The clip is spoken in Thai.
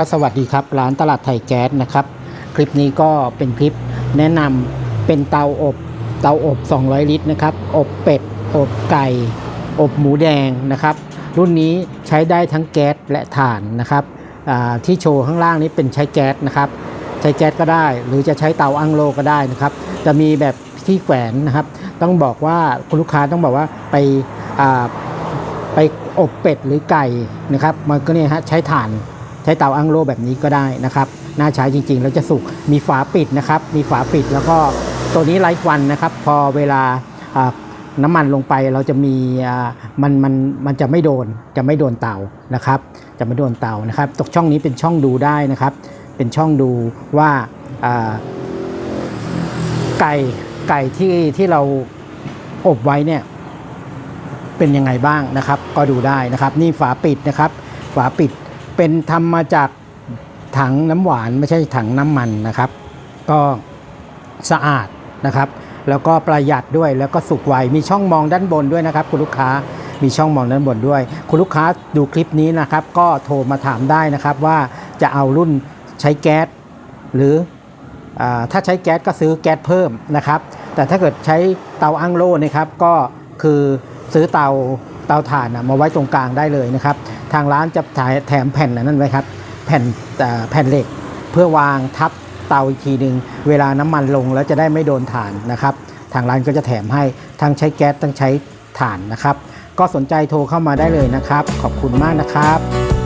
ก็สวัสดีครับ ร้านตลาดไทยแก๊สนะครับ คลิปนี้ก็เป็นคลิปแนะนำเป็นเตาอบเตาอบ 200 ลิตรนะครับ อบเป็ด อบไก่ อบหมูแดงนะครับ รุ่นนี้ใช้ได้ทั้งแก๊สและถ่านนะครับที่โชว์ข้างล่างนี้เป็นใช้แก๊สนะครับ ใช้แก๊สก็ได้ หรือจะใช้เตาอั้งโลก็ได้นะครับ จะมีแบบที่แขวนนะครับ ต้องบอกว่าคุณลูกค้าต้องบอกว่าไปอ่าไปอบเป็ดหรือไก่นะครับ มันก็เนี่ยฮะใช้ถ่าน ช้เตาอั้งโลแบบนี้ก็ได้นะครับน่าใช้จริงๆแล้วจะสุกมีฝาปิดนะครับ มีฝาปิดแล้วก็ตัวนี้ไร้ควันนะครับ พอเวลาน้ำมันลงไปเราจะมีมันมันมันจะไม่โดนจะไม่โดนเตานะครับ จะไม่โดนเตานะครับ ตกช่องนี้เป็นช่องดูได้นะครับ เป็นช่องดูว่าไก่ไก่ที่ที่เราอบไว้เนี่ยเป็นยังไงบ้างนะครับ ก็ดูได้นะครับ นี่ฝาปิดนะครับ ฝาปิด เป็นทำมาจากถังน้ำหวานไม่ใช่ถังน้ำมันนะครับ ก็สะอาดนะครับ แล้วก็ประหยัดด้วยแล้วก็สุกไวมีช่องมองด้านบนด้วยนะครับ คุณลูกค้ามีช่องมองด้านบนด้วย คุณลูกค้าดูคลิปนี้นะครับ ก็โทรมาถามได้นะครับว่าจะเอารุ่นใช้แก๊สหรืออถ้าใช้แก๊สก็ซื้อแก๊สเพิ่มนะครับ แต่ถ้าเกิดใช้เตาอั้งโล่นะครับก็คือซื้อเตา เตาถ่านมาไว้ตรงกลางได้เลยนะครับ ทางร้านจะถ่ายแถมแผ่นนั้นไว้ครับ แผ่นแผ่นเหล็กเพื่อวางทับเตาอีกทีหนึ่งเวลาน้ำมันลงแล้วจะได้ไม่โดนถ่านนะครับ ทางร้านก็จะแถมให้ทั้งใช้แก๊สทั้งใช้ถ่านนะครับ ก็สนใจโทรเข้ามาได้เลยนะครับ ขอบคุณมากนะครับ